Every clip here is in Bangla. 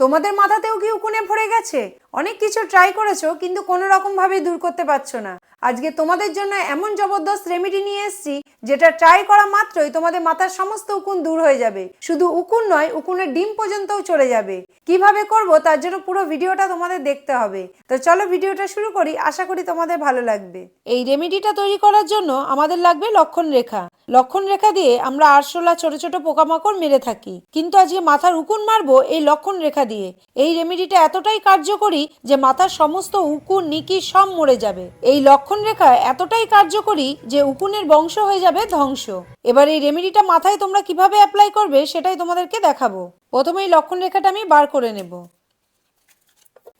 তোমাদের মাথাতেও কি উকুনে ভরে গেছে? অনেক কিছু ট্রাই করেছ, কিন্তু কোনো রকম ভাবেই দূর করতে পারছ না। আজকে তোমাদের জন্য এমন জবরদস্ত রেমেডি নিয়ে এসেছি, যেটা ট্রাই করা মাত্রই তোমাদের মাথার সমস্ত উকুন দূর হয়ে যাবে। শুধু উকুন নয়, উকুনের ডিম পর্যন্তও চলে যাবে। কীভাবে করব তার জন্য পুরো ভিডিওটা তোমাদের দেখতে হবে। তো চলো ভিডিওটা শুরু করি, আশা করি তোমাদের ভালো লাগবে। এই রেমেডিটা তৈরি করার জন্য আমাদের লাগবে লক্ষণ রেখা লক্ষণ রেখা দিয়ে আমরা আরশোলা ছোট ছোট পোকামাকড় মেরে থাকি। কিন্তু আজকে মাথার উকুন মারবো এই লক্ষণ রেখা দিয়ে। এই রেমেডিটা এতটাই কার্যকরী যে মাথার সমস্ত উকুন, নিকি সব মরে যাবে। এই লক্ষণ রেখা এতটাই কার্যকরী যে উকুনের বংশ হয়ে যাবে ধ্বংস। এবার এই রেমেডিটা মাথায় তোমরা কীভাবে অ্যাপ্লাই করবে সেটাই তোমাদেরকে দেখাবো। প্রথমে এই লক্ষণ রেখাটা আমি বার করে নেব।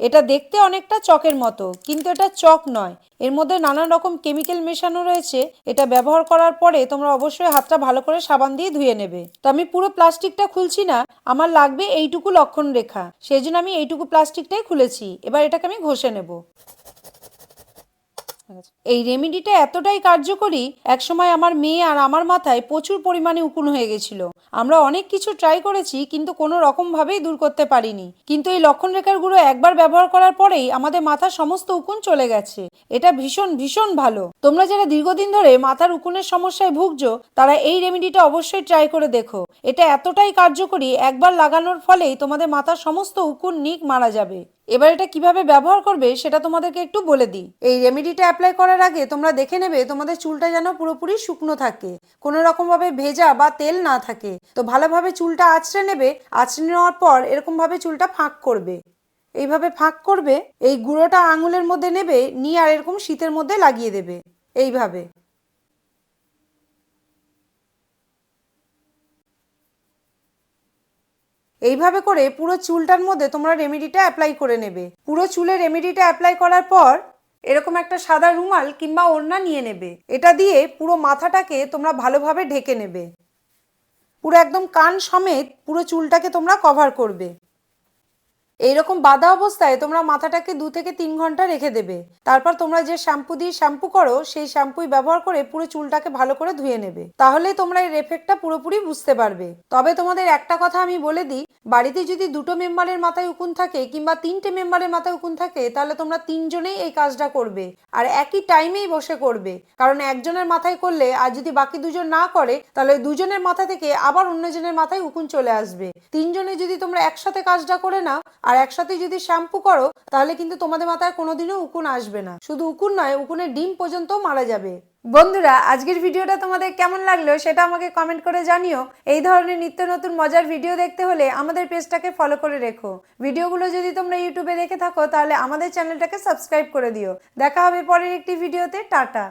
এটা দেখতে অনেকটা চকের মতো, কিন্তু এটা চক নয়। এর মধ্যে নানান রকম কেমিক্যাল মেশানো রয়েছে। এটা ব্যবহার করার পরে তোমরা অবশ্যই হাতটা ভালো করে সাবান দিয়ে ধুয়ে নেবে। তো আমি পুরো প্লাস্টিকটা খুলছি না, আমার লাগবে এইটুকু লক্ষণ রেখা সেই জন্য আমি এইটুকু প্লাস্টিকটাই খুলেছি। এবার এটাকে আমি ঘষে নেব। এই রেমেডিটা এতটাই কার্যকরী, একসময় আমার মেয়ে আর আমার মাথায় প্রচুর পরিমাণে উকুন হয়ে গেছিল। আমরা অনেক কিছু ট্রাই করেছি, কিন্তু কোনো রকম ভাবেই দূর করতে পারিনি। কিন্তু এই লক্ষণ রেখার গুঁড়ো একবার ব্যবহার করার পরেই আমাদের মাথার সমস্ত উকুন চলে গেছে। এটা ভীষণ ভীষণ ভালো। তোমরা যারা দীর্ঘদিন ধরে মাথার উকুনের সমস্যায় ভুগছো, তারা এই রেমেডিটা অবশ্যই ট্রাই করে দেখো। এটা এতটাই কার্যকরী, একবার লাগানোর ফলেই তোমাদের মাথার সমস্ত উকুন নিক মারা যাবে। এবার এটা কীভাবে ব্যবহার করবে সেটা তোমাদেরকে একটু বলে দিই। এই রেমেডিটা অ্যাপ্লাই করার আগে তোমরা দেখে নেবে তোমাদের চুলটা যেন পুরোপুরি শুকনো থাকে, কোনো রকম ভাবে ভেজা বা তেল না থাকে। তো ভালোভাবে চুলটা আঁচড়ে নেবে, আঁচড়ে নেওয়ার পর এরকম ভাবে চুলটা ফাঁক করবে। এইভাবে ফাঁক করবে, এই গুঁড়োটা আঙুলের মধ্যে নেবে, নিয়ে আর এরকম শীতের মধ্যে লাগিয়ে দেবে। এইভাবে। এইভাবে করে পুরো চুলটার মধ্যে তোমরা রেমেডিটা অ্যাপ্লাই করে নেবে। পুরো চুলে রেমেডিটা অ্যাপ্লাই করার পর এরকম একটা সাদা রুমাল কিংবা ওড়না নিয়ে নেবে। এটা দিয়ে পুরো মাথাটাকে তোমরা ভালোভাবে ঢেকে নেবে। পুরো একদম কান সমেত পুরো চুলটাকে তোমরা কভার করবে। এইরকম বাঁধা অবস্থায় তোমরা মাথাটাকে দু থেকে তিন ঘণ্টা রেখে দেবে। তারপর তোমরা যে শ্যাম্পু দিয়ে শ্যাম্পু করো, সেই শ্যাম্পুই ব্যবহার করে পুরো চুলটাকে ভালো করে ধুয়ে নেবে। তাহলে তোমরা এর এফেক্টটা পুরোপুরি বুঝতে পারবে। তবে তোমাদের একটা কথা আমি বলে দিই, বাড়িতে যদি দুটো মেম্বারের মাথায় উকুন থাকে কিংবা তিনটে মেম্বারের মাথায় উকুন থাকে, তাহলে তোমরা তিনজনেই এই কাজটা করবে। আর একই টাইমেই বসে করবে। কারণ একজনের মাথায় করলে আর যদি বাকি দুজন না করে, তাহলে দুজনের মাথা থেকে আবার অন্যজনের মাথায় উকুন চলে আসবে। তিনজনে যদি তোমরা একসাথে কাজটা করে নাও আর একসাথে যদি শ্যাম্পু করো, তাহলে কিন্তু তোমাদের মাথায় কোনোদিনও উকুন আসবে না। শুধু উকুন নয়, উকুনের ডিম পর্যন্ত মারা যাবে। বন্ধুরা, আজকের ভিডিওটা তোমাদের কেমন লাগল সেটা আমাকে কমেন্ট করে জানিও। এই ধরনের নিত্য নতুন মজার ভিডিও দেখতে হলে আমাদের পেজটাকে ফলো করে রেখো। ভিডিওগুলো যদি তোমরা ইউটিউবে দেখে থাকো, তাহলে আমাদের চ্যানেলটাকে সাবস্ক্রাইব করে দিও। দেখা হবে পরের একটি ভিডিওতে টাটা!